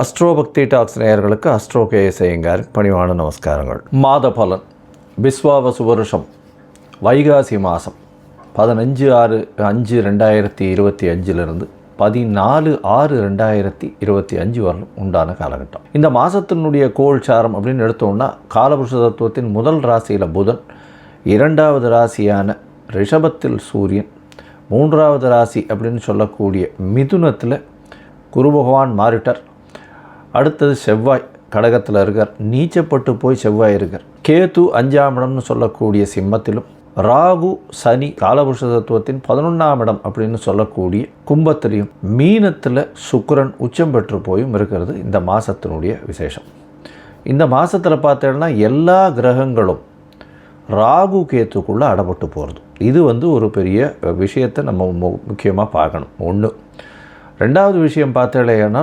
அஸ்ட்ரோபக்தி talks நேயர்களுக்கு astro KS Iyengar பணிவான நமஸ்காரங்கள். மாத பலன். விஸ்வாவசு வருஷம். வைகாசி மாதம் பதினஞ்சு ஆறு அஞ்சு ரெண்டாயிரத்தி இருபத்தி அஞ்சிலிருந்து பதினாலு ஆறு ரெண்டாயிரத்தி இருபத்தி அஞ்சு வரலும் உண்டான காலகட்டம். இந்த மாதத்தினுடைய கோள் சாரம் அப்படின்னு எடுத்தோம்னா காலபுருஷ தத்துவத்தின் முதல் ராசியில் புதன் இரண்டாவது ராசியான ரிஷபத்தில் சூரியன் மூன்றாவது ராசி அப்படின்னு சொல்லக்கூடிய மிதுனத்தில் குரு பகவான் மாறிட்டார். அடுத்தது செவ்வாய் கடகத்தில் இருக்கார். நீச்சப்பட்டு போய் செவ்வாய் இருக்கார். கேது அஞ்சாம் இடம்னு சொல்லக்கூடிய சிம்மத்திலும் ராகு சனி காலபுருஷ தத்துவத்தின் பதினொன்றாம் இடம் அப்படின்னு சொல்லக்கூடிய கும்பத்திலையும் மீனத்தில் சுக்கரன் உச்சம் பெற்று போயும் இருக்கிறது இந்த மாதத்தினுடைய விசேஷம். இந்த மாதத்தில் பார்த்தேன்னா எல்லா கிரகங்களும் ராகு கேத்துக்குள்ளே அடப்பட்டு போகிறது இது வந்து ஒரு பெரிய விஷயத்தை நம்ம முக்கியமாக பார்க்கணும். ஒன்று ரெண்டாவது விஷயம் பார்த்தேன்னா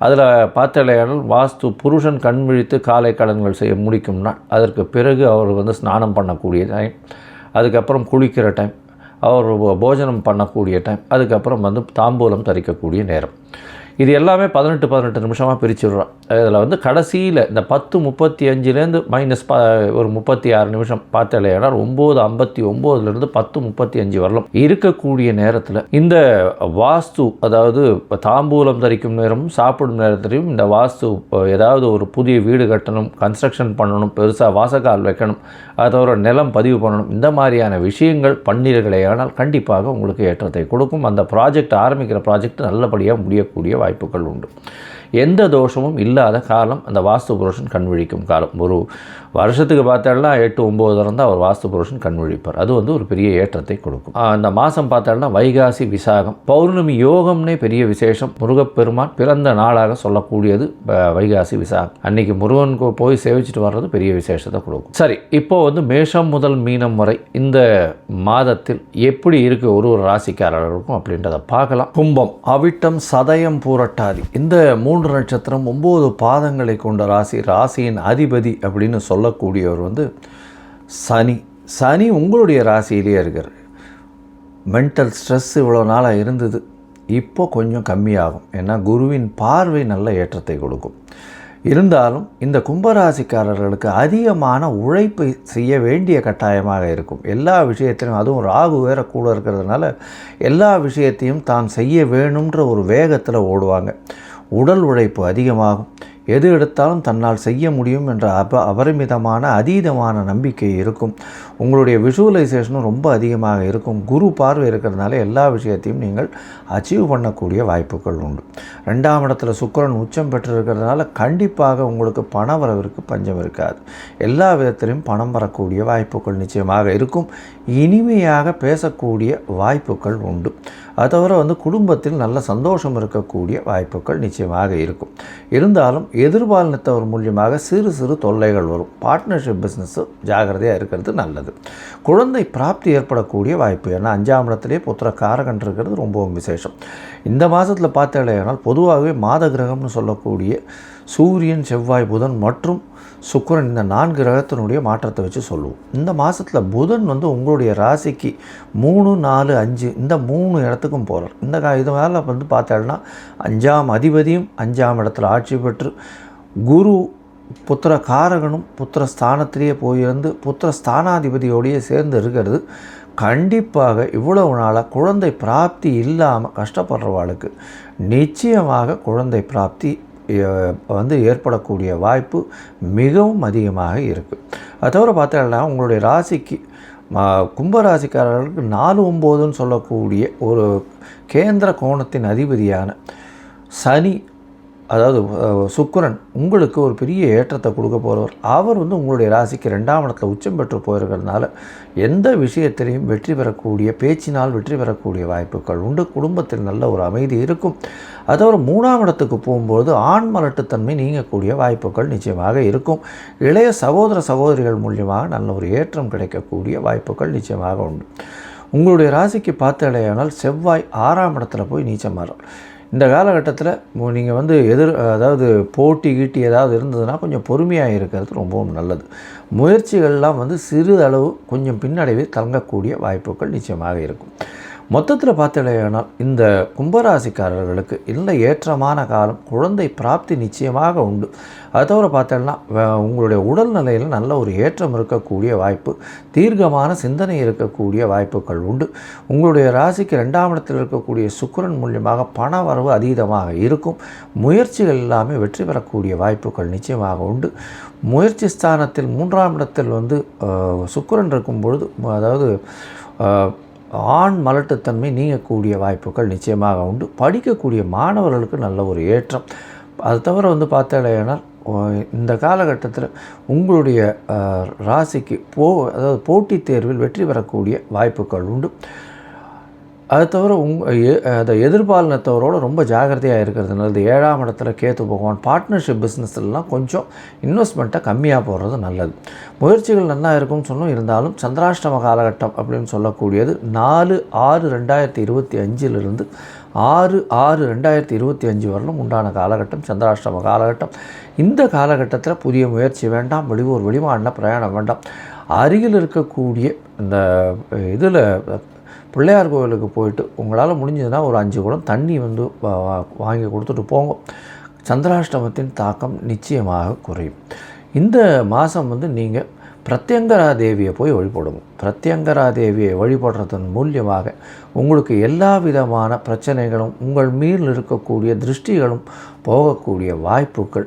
அதில் பார்த்தாலேயானால் வாஸ்து புருஷன் கண் விழித்து காலை கடன்கள் செய்ய முடிக்கும்னா அதற்கு பிறகு அவர் வந்து ஸ்நானம் பண்ணக்கூடிய டைம் அதுக்கப்புறம் குளிக்கிற டைம் அவர் போஜனம் பண்ணக்கூடிய டைம் அதுக்கப்புறம் வந்து தாம்பூலம் தரிக்கக்கூடிய நேரம். இது எல்லாமே பதினெட்டு பதினெட்டு நிமிஷமாக பிரிச்சுடுறோம் இதில் வந்து கடைசியில் இந்த பத்து முப்பத்தி அஞ்சுலேருந்து மைனஸ் ப ஒரு முப்பத்தி ஆறு நிமிஷம் பார்த்தாலேனா ஒம்பது ஐம்பத்தி ஒம்போதுலேருந்து பத்து முப்பத்தி அஞ்சு வரலாம். இருக்கக்கூடிய நேரத்தில் இந்த வாஸ்து அதாவது தாம்பூலம் தரிக்கும் நேரமும் சாப்பிடும் நேரத்திலையும் இந்த வாஸ்து ஏதாவது ஒரு புதிய வீடு கட்டணும் கன்ஸ்ட்ரக்ஷன் பண்ணணும் பெருசாக வாசக்கால் வைக்கணும் அதோட நிலம் பதிவு பண்ணணும் இந்த மாதிரியான விஷயங்கள் பண்ணீர்களேயானால் கண்டிப்பாக உங்களுக்கு ஏற்றத்தை கொடுக்கும். அந்த ப்ராஜெக்ட் ஆரம்பிக்கிற ப்ராஜெக்ட் நல்லபடியாக முடியக்கூடிய வாய்ப்புகள் உண்டு. எந்த தோஷமும் இல்லாத காலம் அந்த வாஸ்து புருஷன் கண்விழிக்கும் காலம். ஒரு வருஷத்துக்கு பார்த்தாலும் எட்டு ஒம்பது தான் அவர் வாஸ்து புருஷன் கண்மொழிப்பார் அது வந்து ஒரு பெரிய ஏற்றத்தை கொடுக்கும். அந்த மாதம் பார்த்தாலும் வைகாசி விசாகம். பௌர்ணமி யோகம்னே பெரிய விசேஷம். முருகப்பெருமான் பிறந்த நாளாக சொல்லக்கூடியது வைகாசி விசாகம். அன்னைக்கு முருகன் போய் சேவிச்சுட்டு வர்றது பெரிய விசேஷத்தை கொடுக்கும். சரி இப்போ வந்து மேஷம் முதல் மீனம் வரை இந்த மாதத்தில் எப்படி இருக்குது ஒரு ஒரு ராசிக்காரர்களுக்கும் அப்படின்றத பார்க்கலாம். கும்பம் அவிட்டம் சதயம் பூரட்டாதி. இந்த மூன்று நட்சத்திரம் ஒம்பது பாதங்களை கொண்ட ராசி ராசியின் அதிபதி அப்படின்னு சொல்லக்கூடியவர் வந்து சனி. சனி உங்களுடைய ராசியிலேயே இருக்கார் மென்டல் ஸ்ட்ரெஸ் இவ்வளோ நாளாக இருந்தது. இப்போ கொஞ்சம் கம்மியாகும். ஏன்னா குருவின் பார்வை நல்ல ஏற்றத்தை கொடுக்கும். இருந்தாலும் இந்த கும்பராசிக்காரர்களுக்கு அதிகமான உழைப்பு செய்ய வேண்டிய கட்டாயமாக இருக்கும். எல்லா விஷயத்திலும் அதுவும் ராகு வேற கூட இருக்கிறதுனால எல்லா விஷயத்தையும் தான் செய்ய வேணுன்ற ஒரு வேகத்தில் ஓடுவாங்க. உடல் உழைப்பு அதிகமாகும். எது எடுத்தாலும் தன்னால் செய்ய முடியும் என்ற அப அபரிமிதமான அதீதமான நம்பிக்கை இருக்கும். உங்களுடைய விஷுவலைசேஷனும் ரொம்ப அதிகமாக இருக்கும். குரு பார்வை இருக்கிறதுனால எல்லா விஷயத்தையும் நீங்கள் அச்சீவ் பண்ணக்கூடிய வாய்ப்புகள் உண்டு. ரெண்டாம் இடத்துல சுக்கரன் உச்சம் பெற்றிருக்கிறதுனால கண்டிப்பாக உங்களுக்கு பண வரவிற்கு பஞ்சம் இருக்காது. எல்லா விதத்திலையும் பணம் வரக்கூடிய வாய்ப்புகள் நிச்சயமாக இருக்கும். இனிமையாக பேசக்கூடிய வாய்ப்புகள் உண்டு. அது தவிர வந்து குடும்பத்தில் நல்ல சந்தோஷம் இருக்கக்கூடிய வாய்ப்புகள் நிச்சயமாக இருக்கும். இருந்தாலும் எதிர்பாலினத்தவர் மூலியமாக சிறு சிறு தொல்லைகள் வரும். பார்ட்னர்ஷிப் பிஸ்னஸ்ஸு ஜாகிரதையாக இருக்கிறது நல்லது. குழந்தை பிராப்தி ஏற்படக்கூடிய வாய்ப்பு ஏன்னா அஞ்சாம் இடத்துலேயே புத்திர காரகன் இருக்கிறது ரொம்பவும் விசேஷம். இந்த மாதத்தில் பார்த்தாலேயானால் பொதுவாகவே மாத கிரகம்னு சொல்லக்கூடிய சூரியன் செவ்வாய் புதன் மற்றும் சுக்கிரன் இந்த நான்கு கிரகத்தினுடைய மாற்றத்தை வச்சு சொல்லுவோம். இந்த மாதத்தில் புதன் வந்து உங்களுடைய ராசிக்கு மூணு நாலு அஞ்சு இந்த மூணு இடத்துக்கும் போகிறார் இந்த கா இது மேலே வந்து பார்த்தோம்னா அஞ்சாம் அதிபதியும் அஞ்சாம் இடத்துல ஆட்சி பெற்று குரு புத்திர காரகனும் புத்திர ஸ்தானத்திலேயே போயிருந்து புத்திர ஸ்தானாதிபதியோடையே சேர்ந்து இருக்கிறது. கண்டிப்பாக இவ்வளவு நாளாக குழந்தை பிராப்தி இல்லாமல் கஷ்டப்படுறவாளுக்கு நிச்சயமாக குழந்தை பிராப்தி வந்து ஏற்படக்கூடிய வாய்ப்பு மிகவும் அதிகமாக இருக்குது அது தவிர பார்த்தீங்கன்னா உங்களுடைய ராசிக்கு கும்பராசிக்காரர்களுக்கு நாலு ஒம்போதுன்னு சொல்லக்கூடிய ஒரு கேந்திர கோணத்தின் அதிபதியான சனி அதாவது சுக்கரன் உங்களுக்கு ஒரு பெரிய ஏற்றத்தை கொடுக்க போகிறவர் அவர் வந்து உங்களுடைய ராசிக்கு ரெண்டாம் இடத்துல உச்சம் பெற்று போயிருக்கிறதுனால எந்த விஷயத்திலையும் வெற்றி பெறக்கூடிய பேச்சினால் வெற்றி பெறக்கூடிய வாய்ப்புகள் உண்டு. குடும்பத்தில் நல்ல ஒரு அமைதி இருக்கும். அதோட மூணாம் இடத்துக்கு போகும்போது ஆண் மலட்டுத்தன்மை நீங்கக்கூடிய வாய்ப்புகள் நிச்சயமாக இருக்கும். இளைய சகோதர சகோதரிகள் மூலியமாக நல்ல ஒரு ஏற்றம் கிடைக்கக்கூடிய வாய்ப்புகள் நிச்சயமாக உண்டு. உங்களுடைய ராசிக்கு பார்த்தாலேயானால் செவ்வாய் ஆறாம் இடத்துல போய் நீச்சமாறும் இந்த காலகட்டத்தில் நீங்கள் வந்து எதிர் அதாவது போட்டி கீட்டி ஏதாவது இருந்ததுன்னா கொஞ்சம் பொறுமையாக இருக்கிறது ரொம்பவும் நல்லது. முயற்சிகள்லாம் வந்து சிறு அளவு கொஞ்சம் பின்னடைவே தங்கக்கூடிய வாய்ப்புகள் நிச்சயமாக இருக்கும். மொத்தத்தில் பார்த்தலையானால் இந்த கும்பராசிக்காரர்களுக்கு இல்லை ஏற்றமான காலம் குழந்தை பிராப்தி நிச்சயமாக உண்டு. அது தவிர பார்த்தோம்னா உங்களுடைய உடல்நிலையில் நல்ல ஒரு ஏற்றம் இருக்கக்கூடிய வாய்ப்பு தீர்க்கமான சிந்தனை இருக்கக்கூடிய வாய்ப்புகள் உண்டு. உங்களுடைய ராசிக்கு ரெண்டாம் இடத்தில் இருக்கக்கூடிய சுக்கிரன் மூலியமாக பண வரவு அதீதமாக இருக்கும். முயற்சிகள் எல்லாமே வெற்றி பெறக்கூடிய வாய்ப்புகள் நிச்சயமாக உண்டு. முயற்சி ஸ்தானத்தில் மூன்றாம் இடத்தில் வந்து சுக்கரன் சுக்கிரன் இருக்கும் பொழுது அதாவது ஆண் மலட்டுத்தன்மை நீங்கக்கூடிய வாய்ப்புகள் நிச்சயமாக உண்டு. படிக்கக்கூடிய மாணவர்களுக்கு நல்ல ஒரு ஏற்றம். அது தவிர வந்து பார்த்தாலேனால் இந்த காலகட்டத்தில் உங்களுடைய ராசிக்கு போ அதாவது போட்டித் தேர்வில் வெற்றி பெறக்கூடிய வாய்ப்புகள் உண்டு. அது தவிர உங் எ- அந்த எதிர்பாலினத்தவரோட ரொம்ப ஜாகிரதையாக இருக்கிறது நல்லது ஏழாம் இடத்துல கேத்து பகவான் பார்ட்னர்ஷிப் பிஸ்னஸ்லாம் கொஞ்சம் இன்வெஸ்ட்மெண்ட்டை கம்மியாக போடுறது நல்லது. முயற்சிகள் நல்லா இருக்கும்னு சொன்னோம் இருந்தாலும் சந்திராஷ்டம காலகட்டம் அப்படின்னு சொல்லக்கூடியது நாலு ஆறு ரெண்டாயிரத்தி இருபத்தி அஞ்சிலிருந்து ஆறு ஆறு ரெண்டாயிரத்தி இருபத்தி அஞ்சு வரலும் உண்டான காலகட்டம் சந்திராஷ்டம காலகட்டம். இந்த காலகட்டத்தில் புதிய முயற்சி வேண்டாம். வெளியூர் வெளிமாநில பிரயாணம் வேண்டாம். அருகில் இருக்கக்கூடிய இந்த இதில் பிள்ளையார் கோவிலுக்கு போயிட்டு உங்களால் முடிஞ்சதுன்னா ஒரு அஞ்சு குடம் தண்ணி வந்து வா- வாங்கி கொடுத்துட்டு போங்க. சந்திராஷ்டமத்தின் தாக்கம் நிச்சயமாக குறையும். இந்த மாதம் வந்து நீங்கள் பிரத்யங்கரா தேவியை போய் வழிபடுங்க பிரத்யங்கரா தேவியை வழிபடுறதன் மூலியமாக உங்களுக்கு எல்லா விதமான பிரச்சனைகளும் உங்கள் மீது இருக்கக்கூடிய திருஷ்டிகளும் போகக்கூடிய வாய்ப்புகள்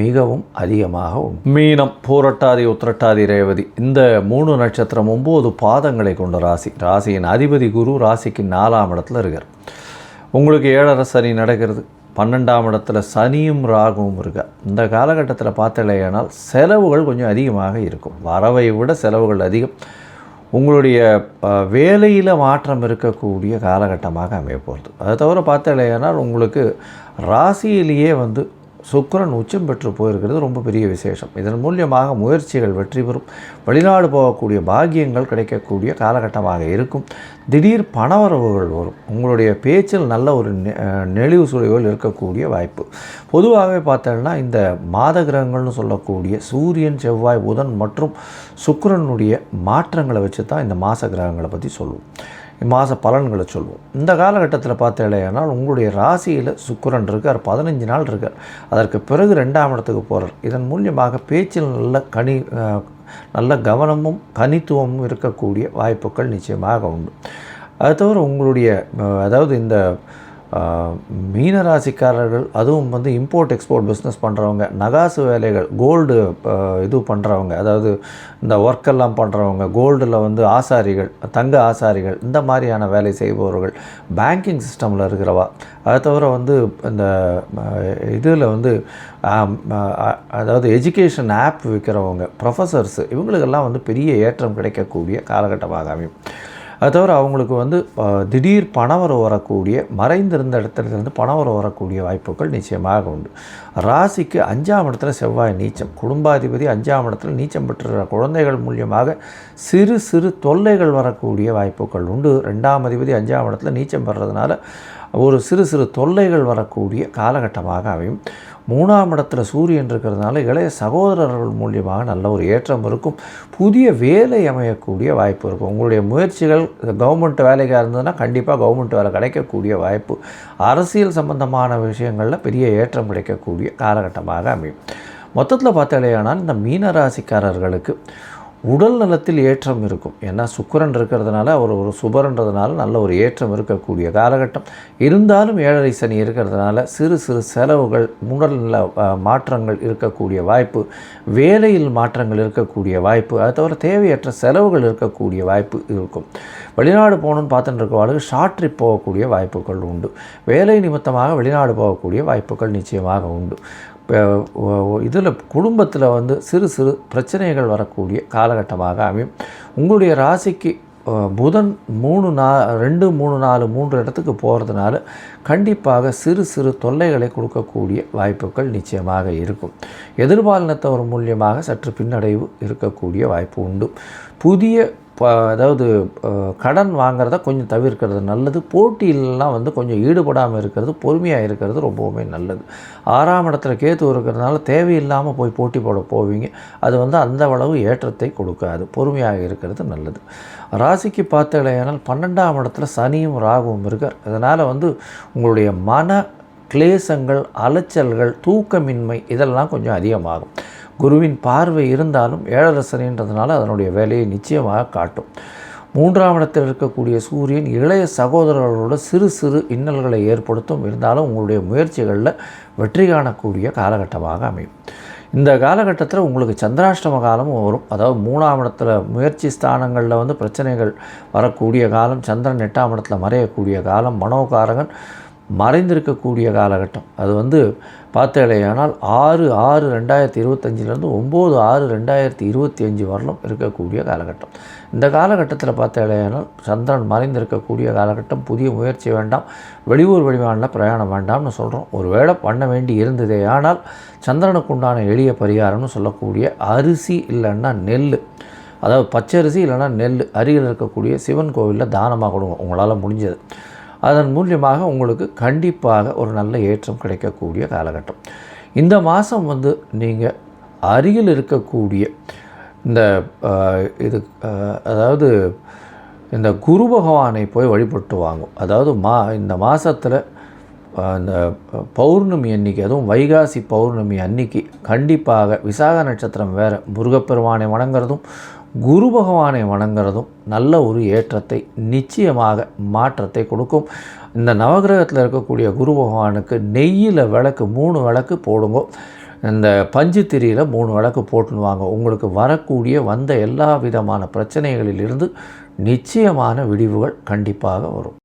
மிகவும் அதிகமாக உண்டு. மீனம் பூரட்டாதி உத்திரட்டாதி ரேவதி இந்த மூணு நட்சத்திரம் ஒம்பது பாதங்களை கொண்ட ராசி. ராசியின் அதிபதி குரு ராசிக்கு நாலாம் இடத்துல இருக்கார். உங்களுக்கு ஏழரை சனி நடக்கிறது. பன்னெண்டாம் இடத்துல சனியும் ராகுவும் இருக்கு. இந்த காலகட்டத்தில் பார்த்தலையானால் செலவுகள் கொஞ்சம் அதிகமாக இருக்கும். வரவை விட செலவுகள் அதிகம். உங்களுடைய வேலையில் மாற்றம் இருக்கக்கூடிய காலகட்டமாக அமைய போகிறது அதை தவிர பார்த்தலையானால் உங்களுக்கு ராசியிலேயே வந்து சுக்கரன் உச்சம் பெற்று போயிருக்கிறது ரொம்ப பெரிய விசேஷம். இதன் மூலியமாக முயற்சிகள் வெற்றி பெறும். வெளிநாடு போகக்கூடிய பாக்கியங்கள் கிடைக்கக்கூடிய காலகட்டமாக இருக்கும். திடீர் பணவரவுகள் வரும். உங்களுடைய பேச்சில் நல்ல ஒரு நெ- நெளிவு சுழிவுகள் இருக்கக்கூடிய வாய்ப்பு. பொதுவாகவே பார்த்தோம்னா இந்த மாத கிரகங்கள்னு சொல்லக்கூடிய சூரியன் செவ்வாய் புதன் மற்றும் சுக்கரனுடைய மாற்றங்களை வச்சு தான் இந்த மாத கிரகங்களை பற்றி சொல்லுவோம். மாத பலன்களை சொல்வோம். இந்த காலகட்டத்தில் பார்த்தேனால் உங்களுடைய ராசியில் சுக்கரன் இருக்கார் பதினஞ்சு நாள் இருக்கார். அதற்கு பிறகு ரெண்டாம் இடத்துக்கு போகிறார் இதன் மூலியமாக பேச்சில் நல்ல கனி நல்ல கவனமும் கனித்துவமும் இருக்கக்கூடிய வாய்ப்புகள் நிச்சயமாக உண்டு. அது தவிர உங்களுடைய அதாவது இந்த மீனராசிக்காரர்கள் அதுவும் வந்து இம்போர்ட் எக்ஸ்போர்ட் பிஸ்னஸ் பண்ணுறவங்க நகாசு வேலைகள் கோல்டு இது பண்ணுறவங்க அதாவது இந்த ஒர்க்கெல்லாம் பண்ணுறவங்க கோல்டில் வந்து ஆசாரிகள் தங்க ஆசாரிகள் இந்த மாதிரியான வேலை செய்பவர்கள் பேங்கிங் சிஸ்டமில் இருக்கிறவா அதை தவிர வந்து இந்த இதில் வந்து அதாவது எஜுகேஷன் ஆப் விற்கிறவங்க ப்ரொஃபஸர்ஸ் இவங்களுக்கெல்லாம் வந்து பெரிய ஏற்றம் கிடைக்கக்கூடிய காலகட்டமாக அமையும். அது தவிர அவங்களுக்கு வந்து திடீர் பணவரம் வரக்கூடிய மறைந்திருந்த இடத்துல இருந்து வரக்கூடிய வாய்ப்புகள் நிச்சயமாக உண்டு. ராசிக்கு அஞ்சாம் இடத்துல செவ்வாய் நீச்சம் குடும்பாதிபதி அஞ்சாம் இடத்துல நீச்சம் பெற்றுகிற குழந்தைகள் மூலியமாக சிறு சிறு தொல்லைகள் வரக்கூடிய வாய்ப்புகள் உண்டு. ரெண்டாம் அதிபதி அஞ்சாம் இடத்துல நீச்சம் பெறதுனால ஒரு சிறு சிறு தொல்லைகள் வரக்கூடிய காலகட்டமாக அமையும். மூணாம் இடத்துல சூரியன் இருக்கிறதுனால இளைய சகோதரர்கள் மூலியமாக நல்ல ஒரு ஏற்றம் இருக்கும். புதிய வேலை அமையக்கூடிய வாய்ப்பு இருக்கும். உங்களுடைய முயற்சிகள் கவர்மெண்ட் வேலைக்காக இருந்ததுன்னா கண்டிப்பாக கவர்மெண்ட் வேலை கிடைக்கக்கூடிய வாய்ப்பு. அரசியல் சம்பந்தமான விஷயங்களில் பெரிய ஏற்றம் கிடைக்கக்கூடிய காலகட்டமாக அமையும். மொத்தத்தில் பார்த்தாலேயானால் இந்த மீன ராசிக்காரர்களுக்கு உடல் நலத்தில் ஏற்றம் இருக்கும். ஏன்னா சுக்கரன் இருக்கிறதுனால அவர் ஒரு சுபரன்றதுனால நல்ல ஒரு ஏற்றம் இருக்கக்கூடிய காலகட்டம். இருந்தாலும் ஏழரை சனி இருக்கிறதுனால சிறு சிறு செலவுகள் உடல்நல மாற்றங்கள் இருக்கக்கூடிய வாய்ப்பு வேலையில் மாற்றங்கள் இருக்கக்கூடிய வாய்ப்பு அதை தவிர தேவையற்ற செலவுகள் இருக்கக்கூடிய வாய்ப்பு இருக்கும். வெளிநாடு போகணும்னு பார்த்துட்டு இருக்கவாளுக்கு ஷார்ட் ட்ரிப் போகக்கூடிய வாய்ப்புகள் உண்டு. வேலை நிமித்தமாக வெளிநாடு போகக்கூடிய வாய்ப்புகள் நிச்சயமாக உண்டு. இதில் குடும்பத்தில் வந்து சிறு சிறு பிரச்சனைகள் வரக்கூடிய காலகட்டமாக அமையும். உங்களுடைய ராசிக்கு புதன் மூணு நா ரெண்டு மூணு நாலு மூன்று இடத்துக்கு போகிறதுனால கண்டிப்பாக சிறு சிறு தொல்லைகளை கொடுக்கக்கூடிய வாய்ப்புகள் நிச்சயமாக இருக்கும். எதிர்பாலினத்தவர் மூலியமாக சற்று பின்னடைவு இருக்கக்கூடிய வாய்ப்பு உண்டு. புதிய அதாவது கடன் வாங்குறத கொஞ்சம் தவிர்க்கிறது நல்லது. போட்டியிலலாம் வந்து கொஞ்சம் ஈடுபடாமல் இருக்கிறது பொறுமையாக இருக்கிறது ரொம்பவுமே நல்லது. ஆறாம் இடத்துல கேத்து இருக்கிறதுனால தேவையில்லாமல் போய் போட்டி போட போவீங்க. அது வந்து அந்த அளவு ஏற்றத்தை கொடுக்காது. பொறுமையாக இருக்கிறது நல்லது. ராசிக்கு பார்த்தலையானால் பன்னெண்டாம் இடத்துல சனியும் ராகுவும் இருக்கார். அதனால் வந்து உங்களுடைய மன கிளேசங்கள் அலைச்சல்கள் தூக்கமின்மை இதெல்லாம் கொஞ்சம் அதிகமாகும். குருவின் பார்வை இருந்தாலும் ஏழரசனின்றதுனால அதனுடைய வேலையை நிச்சயமாக காட்டும். மூன்றாம் இடத்தில் இருக்கக்கூடிய சூரியன் இளைய சகோதரர்களோட சிறு சிறு இன்னல்களை ஏற்படுத்தும். இருந்தாலும் உங்களுடைய முயற்சிகளில் வெற்றி காணக்கூடிய காலகட்டமாக அமையும். இந்த காலகட்டத்தில் உங்களுக்கு சந்திராஷ்டம காலமும் வரும். அதாவது மூணாம் இடத்துல முயற்சி ஸ்தானங்களில் வந்து பிரச்சனைகள் வரக்கூடிய காலம் சந்திரன் எட்டாம் இடத்துல மறையக்கூடிய காலம் மனோகாரகன் மறைந்திருக்கக்கூடிய காலகட்டம். அது வந்து பார்த்தேலையானால் ஆறு ஆறு ரெண்டாயிரத்தி இருபத்தஞ்சிலேருந்து ஒம்பது ஆறு ரெண்டாயிரத்தி இருபத்தி அஞ்சு வரலும் இருக்கக்கூடிய காலகட்டம். இந்த காலகட்டத்தில் பார்த்தேலையானால் சந்திரன் மறைந்திருக்கக்கூடிய காலகட்டம். புதிய முயற்சி வேண்டாம் வெளியூர் வெளிமாநில பிரயாணம் வேண்டாம்னு சொல்கிறோம் ஒரு வேளை பண்ண வேண்டி இருந்ததே. ஆனால் சந்திரனுக்கு உண்டான எளிய பரிகாரம்னு சொல்லக்கூடிய அரிசி இல்லைன்னா நெல் அதாவது பச்சரிசி இல்லைன்னா நெல் அருகில் இருக்கக்கூடிய சிவன் கோவிலில் தானமாக கொடுங்க. உங்களால் முடிஞ்சது. அதன் மூலியமாக உங்களுக்கு கண்டிப்பாக ஒரு நல்ல ஏற்றம் கிடைக்கக்கூடிய காலகட்டம். இந்த மாதம் வந்து நீங்கள் அருகில் இருக்கக்கூடிய இந்த இது அதாவது இந்த குரு பகவானை போய் வழிபட்டு வாங்கும். அதாவது மா இந்த மாதத்தில் அந்த பௌர்ணமி அன்னைக்கு அதுவும் வைகாசி பௌர்ணமி அன்னைக்கு கண்டிப்பாக விசாக நட்சத்திரம் வேறு முருகப்பெருமானை வணங்குறதும் குரு பகவானை வணங்குறதும் நல்ல ஒரு ஏற்றத்தை நிச்சயமாக மாற்றத்தை கொடுக்கும். இந்த நவகிரகத்தில் இருக்கக்கூடிய குரு பகவானுக்கு நெய்யில் விளக்கு மூணு விளக்கு போடுங்க. இந்த பஞ்சு திரியில் மூணு விளக்கு போட்டுன்னு வாங்க உங்களுக்கு வரக்கூடிய வந்த எல்லா விதமான பிரச்சனைகளிலிருந்து நிச்சயமான விடிவுகள் கண்டிப்பாக வரும்.